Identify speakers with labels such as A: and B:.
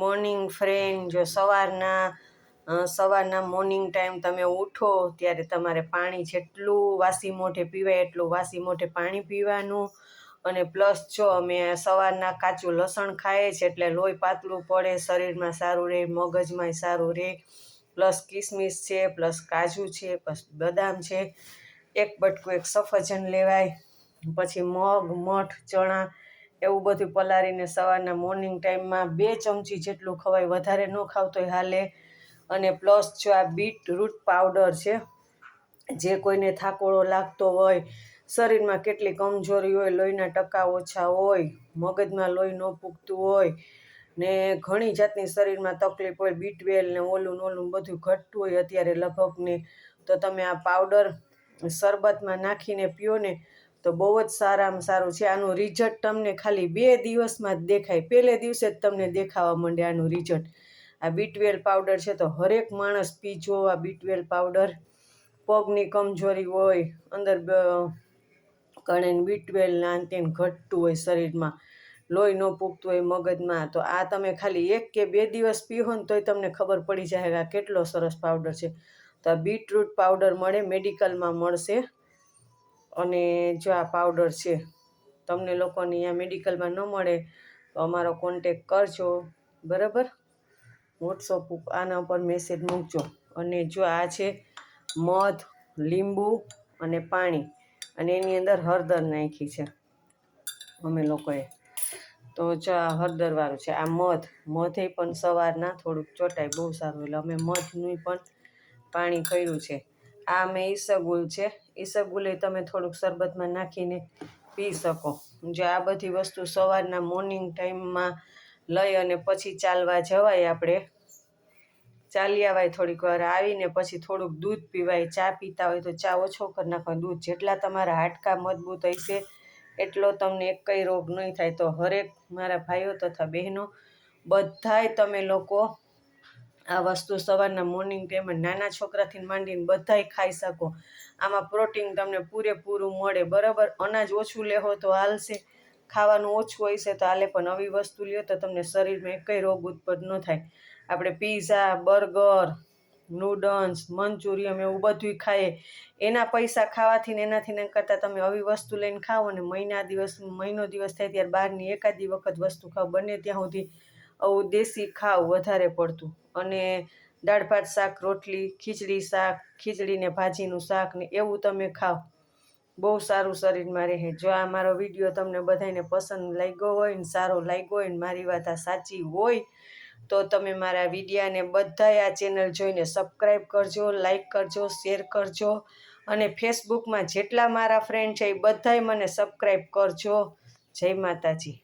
A: Morning friend જો સવારના સવારના મોર્નિંગ ટાઈમ તમે ઉઠો, ત્યારે તમારે પાણી જેટલું વાસી મોઢે પીવાય, એટલું વાસી મોઢે પાણી પીવાનું. અને પ્લસ જો અમે સવારના કાચું લસણ ખાઈએ છીએ, એટલે લોહી પાતળું પડે, શરીરમાં સારું રહે, મગજમાંય સારું રહે. પ્લસ કિસમિસ છે પ્લસ કાજુ છે પ્લસ બદામ છે. એક બટકું એક સફરજન લેવાય, પછી મગ, મઠ, ચણા એવું બધું પલાળીને સવારના મોર્નિંગ ટાઈમમાં બે ચમચી જેટલું ખવાય, વધારે ન ખાવતોય હાલે. અને પ્લસ જો આ બીટરૂટ પાવડર છે, જે કોઈને થાકોળો લાગતો હોય, શરીરમાં કેટલી કમજોરી હોય, લોહીના ટકા ઓછા હોય, મગજમાં લોહી ન પૂગતું હોય, ને ઘણી જાતની શરીરમાં તકલીફ હોય બીટવેલ ને ઓલું ઓલું બધું ઘટતું હોય અત્યારે લગભગને તો તમે આ પાવડર શરબતમાં નાખીને પીઓ ને તો બહુ જ સારામાં સારું છે. આનું રિઝલ્ટ તમને ખાલી બે દિવસમાં જ દેખાય. પહેલે દિવસે જ તમને દેખાવા માંડે આનું રિઝલ્ટ આ બીટવેલ પાવડર છે તો હરેક માણસ પીજો આ બીટવેલ પાવડર પગની કમજોરી હોય, અંદર કણે બીટવેલ ના તેન ઘટતું હોય શરીરમાં. લોહી ન પૂગતું હોય મગજમાં. તો આ તમે ખાલી એક કે બે દિવસ પીવો ને તોય તમને ખબર પડી જાય આ કેટલો સરસ પાવડર છે. તો આ બીટરૂટ પાવડર મળે મેડિકલમાં મળશે. અને જો આ પાવડર છે, તમને લોકોને અહીંયા મેડિકલમાં ન મળે, તો અમારો કોન્ટેક કરજો, બરાબર? વોટ્સઅપ આના ઉપર મેસેજ મૂકજો. અને જો આ છે, મધ, લીંબુ અને પાણી. અને એની અંદર હળદર નાખી છે, અમે લોકોએ. તો જો આ હળદરવાળું છે, આ મધ. મધે પણ સવારના થોડુંક ચોટાય, બહુ સારું. એટલે અમે મધનું પણ પાણી કર્યું છે. આ મેં ઈસબગુલ છે. ઈસબગુલ એ તમે થોડુંક શરબતમાં નાખીને પી શકો. જો આ બધી વસ્તુ સવારના મોર્નિંગ ટાઈમમાં લઈ અને પછી ચાલવા જવાય આપણે. ચાલી આવાય થોડીક વાર આવીને પછી થોડુંક દૂધ પીવાય, ચા પીતા હોય તો ચા ઓછો કરી નાખો દૂધ જેટલા તમારા હાડકા મજબૂત હશે, એટલો તમને એક કંઈ રોગ નહીં થાય. તો હરેક મારા ભાઈઓ તથા બહેનો, બધાય તમે લોકો આ વસ્તુ સવારના મોર્નિંગ ટાઈમે નાના છોકરાથી માંડીને બધાય ખાઈ શકો. આમાં પ્રોટીન તમને પૂરેપૂરું મળે. બરાબર? અનાજ ઓછું લેહો તો હાલશે. ખાવાનું ઓછું હશે તો હાલે, પણ આવી વસ્તુ લ્યો તો તમને શરીરમાં એકય રોગ ઉત્પન્ન ન થાય. આપણે પીઝા બર્ગર નૂડલ્સ મંચુરિયમ એવું બધું ખાઈએ. એના પૈસા ખાવાથી ને એનાથી ને કરતાં તમે આવી વસ્તુ લઈને ખાઓ ને મહિના દિવસ, મહિનો દિવસ થાય ત્યારે બહારની એકાદી વખત વસ્તુ ખાઓ. બને ત્યાં સુધી આવું દેશી ખાવ વધારે પડતું. અને દાળ, ભાત, શાક, રોટલી, ખીચડી, શાક ખીચડીને ભાજીનું શાક ને એવું તમે ખાઓ. બહુ સારું શરીરમાં રહે. જો આ મારો વીડિયો તમને બધાને પસંદ લાગ્યો હોય ને સારો લાગ્યો હોય ને મારી વાત આ સાચી હોય, તો તમે મારા વિડીયાને બધાય આ ચેનલ જોઈને સબસ્ક્રાઈબ કરજો, લાઈક કરજો, શેર કરજો. અને ફેસબુકમાં જેટલા મારા ફ્રેન્ડ છે એ બધાય મને સબસ્ક્રાઈબ કરજો. જય માતાજી.